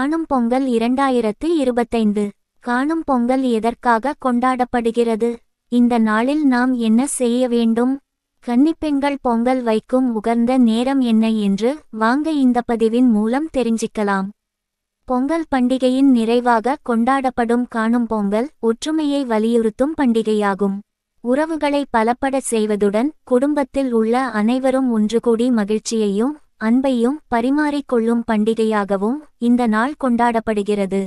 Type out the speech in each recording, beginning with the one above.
காணும் பொங்கல் இரண்டாயிரத்து இருபத்தைந்து. காணும் பொங்கல் எதற்காக கொண்டாடப்படுகிறது? இந்த நாளில் நாம் என்ன செய்ய வேண்டும்? கன்னிப்பெண்கள் பொங்கல் வைக்கும் உகந்த நேரம் என்ன என்று வாங்க இந்த பதிவின் மூலம் தெரிஞ்சிக்கலாம். பொங்கல் பண்டிகையின் நிறைவாக கொண்டாடப்படும் காணும் பொங்கல் ஒற்றுமையை வலியுறுத்தும் பண்டிகையாகும். உறவுகளை பலப்பட செய்வதுடன் குடும்பத்தில் உள்ள அனைவரும் ஒன்றுகூடி மகிழ்ச்சியையும் அன்பையும் பரிமாறிக்கொள்ளும் பண்டிகையாகவும் இந்த நாள் கொண்டாடப்படுகிறது.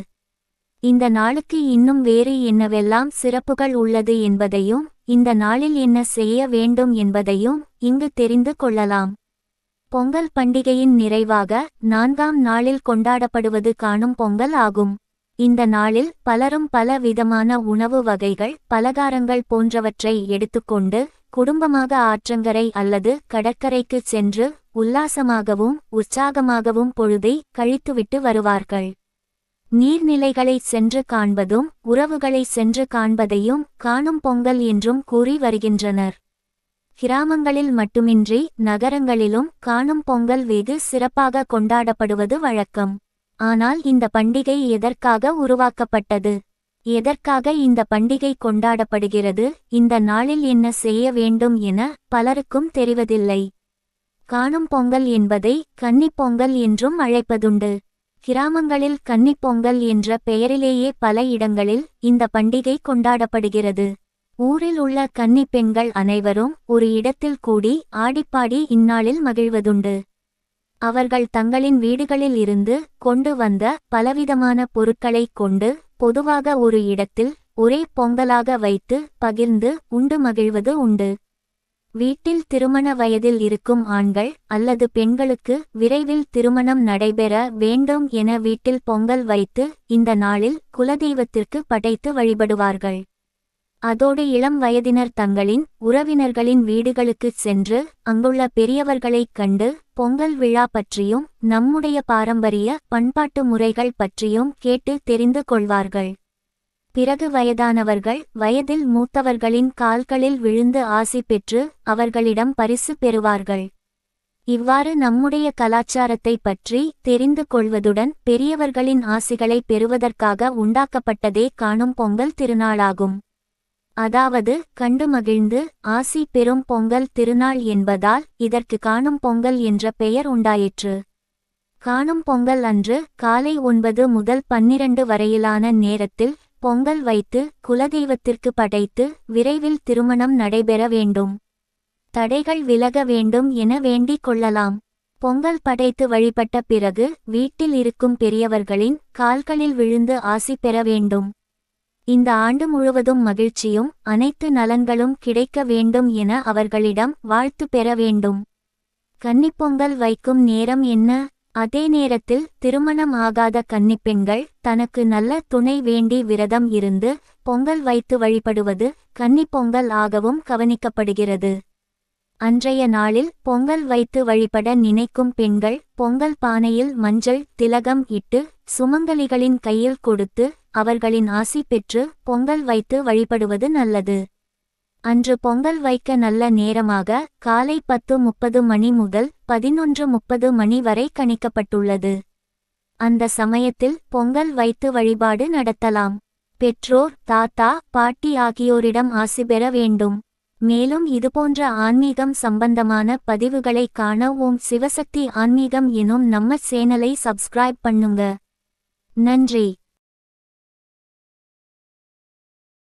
இந்த நாளுக்கு இன்னும் வேறு என்னவெல்லாம் சிறப்புகள் உள்ளது என்பதையும் இந்த நாளில் என்ன செய்ய வேண்டும் என்பதையும் இங்கு தெரிந்து கொள்ளலாம். பொங்கல் பண்டிகையின் நிறைவாக நான்காம் நாளில் கொண்டாடப்படுவது காணும் பொங்கல் ஆகும். இந்த நாளில் பலரும் பல விதமான உணவு வகைகள் பலகாரங்கள் போன்றவற்றை எடுத்துக்கொண்டு குடும்பமாக ஆற்றங்கரை அல்லது கடற்கரைக்கு சென்று உல்லாசமாகவும் உற்சாகமாகவும் பொழுதை கழித்துவிட்டு வருவார்கள். நீர்நிலைகளை சென்று காண்பதும் உறவுகளை சென்று காண்பதையும் காணும் பொங்கல் என்றும் கூறி வருகின்றனர். கிராமங்களில் மட்டுமின்றி நகரங்களிலும் காணும் பொங்கல் வெகு சிறப்பாக கொண்டாடப்படுவது வழக்கம். ஆனால் இந்த பண்டிகை எதற்காக உருவாக்கப்பட்டது? எதற்காக இந்த பண்டிகை கொண்டாடப்படுகிறது? இந்த நாளில் என்ன செய்ய வேண்டும் என பலருக்கும் தெரிவதில்லை. காணும் பொங்கல் என்பதை கன்னிப் பொங்கல் என்றும் அழைப்பதுண்டு. கிராமங்களில் கன்னிப்பொங்கல் என்ற பெயரிலேயே பல இடங்களில் இந்த பண்டிகை கொண்டாடப்படுகிறது. ஊரில் உள்ள கன்னிப் பெண்கள் அனைவரும் ஒரு இடத்தில் கூடி ஆடிப்பாடி இந்நாளில் மகிழ்வதுண்டு. அவர்கள் தங்களின் வீடுகளில் இருந்து கொண்டு வந்த பலவிதமான பொருட்களைக் கொண்டு பொதுவாக ஒரு இடத்தில் ஒரே பொங்கலாக வைத்து பகிர்ந்து உண்டு மகிழ்வது உண்டு. வீட்டில் திருமண வயதில் இருக்கும் ஆண்கள் அல்லது பெண்களுக்கு விரைவில் திருமணம் நடைபெற வேண்டும் என வீட்டில் பொங்கல் வைத்து இந்த நாளில் குலதெய்வத்திற்கு படைத்து வழிபடுவார்கள். அதோடு இளம் வயதினர் தங்களின் உறவினர்களின் வீடுகளுக்குச் சென்று அங்குள்ள பெரியவர்களைக் கண்டு பொங்கல் விழா பற்றியும் நம்முடைய பாரம்பரிய பண்பாட்டு முறைகள் பற்றியும் கேட்டு தெரிந்து கொள்வார்கள். பிறகு வயதானவர்கள் வயதில் மூத்தவர்களின் கால்களில் விழுந்து ஆசி பெற்று அவர்களிடம் பரிசு பெறுவார்கள். இவ்வாறு நம்முடைய கலாச்சாரத்தை பற்றி தெரிந்து கொள்வதுடன் பெரியவர்களின் ஆசிகளை பெறுவதற்காக உண்டாக்கப்பட்டதே காணும் பொங்கல் திருநாளாகும். அதாவது கண்டு மகிழ்ந்து ஆசி பெறும் பொங்கல் திருநாள் என்பதால் இதற்கு காணும் பொங்கல் என்ற பெயர் உண்டாயிற்று. காணும் பொங்கல் அன்று காலை ஒன்பது முதல் பன்னிரண்டு வரையிலான நேரத்தில் பொங்கல் வைத்து குலதெய்வத்திற்கு படைத்து விரைவில் திருமணம் நடைபெற வேண்டும். தடைகள் விலக வேண்டும் என வேண்டிக் கொள்ளலாம். பொங்கல் படைத்து வழிபட்ட பிறகு வீட்டில் இருக்கும் பெரியவர்களின் கால்களில் விழுந்து ஆசி பெற வேண்டும். இந்த ஆண்டு முழுவதும் மகிழ்ச்சியும் அனைத்து நலன்களும் கிடைக்க வேண்டும் என அவர்களிடம் வாழ்த்து பெற வேண்டும். கன்னிப்பொங்கல் வைக்கும் நேரம் என்ன? அதே நேரத்தில் திருமணம் ஆகாத கன்னிப்பெண்கள் தனக்கு நல்ல துணை வேண்டி விரதம் இருந்து பொங்கல் வைத்து வழிபடுவது கன்னிப்பொங்கல் ஆகவும் கவனிக்கப்படுகிறது. அன்றைய நாளில் பொங்கல் வைத்து வழிபட நினைக்கும் பெண்கள் பொங்கல் பானையில் மஞ்சள் திலகம் இட்டு சுமங்கலிகளின் கையில் கொடுத்து அவர்களின் ஆசி பெற்று பொங்கல் வைத்து வழிபடுவது நல்லது. அன்று பொங்கல் வைக்க நல்ல நேரமாக காலை பத்து முப்பது மணி முதல் பதினொன்று முப்பது மணி வரை கணிக்கப்பட்டுள்ளது. அந்த சமயத்தில் பொங்கல் வைத்து வழிபாடு நடத்தலாம். பெற்றோர் தாத்தா பாட்டி ஆகியோரிடம் ஆசி பெற வேண்டும். மேலும் இதுபோன்ற ஆன்மீகம் சம்பந்தமான பதிவுகளை காண ஓம் சிவசக்தி ஆன்மீகம் எனும் நம்ம சேனலை சப்ஸ்கிரைப் பண்ணுங்க. நன்றி.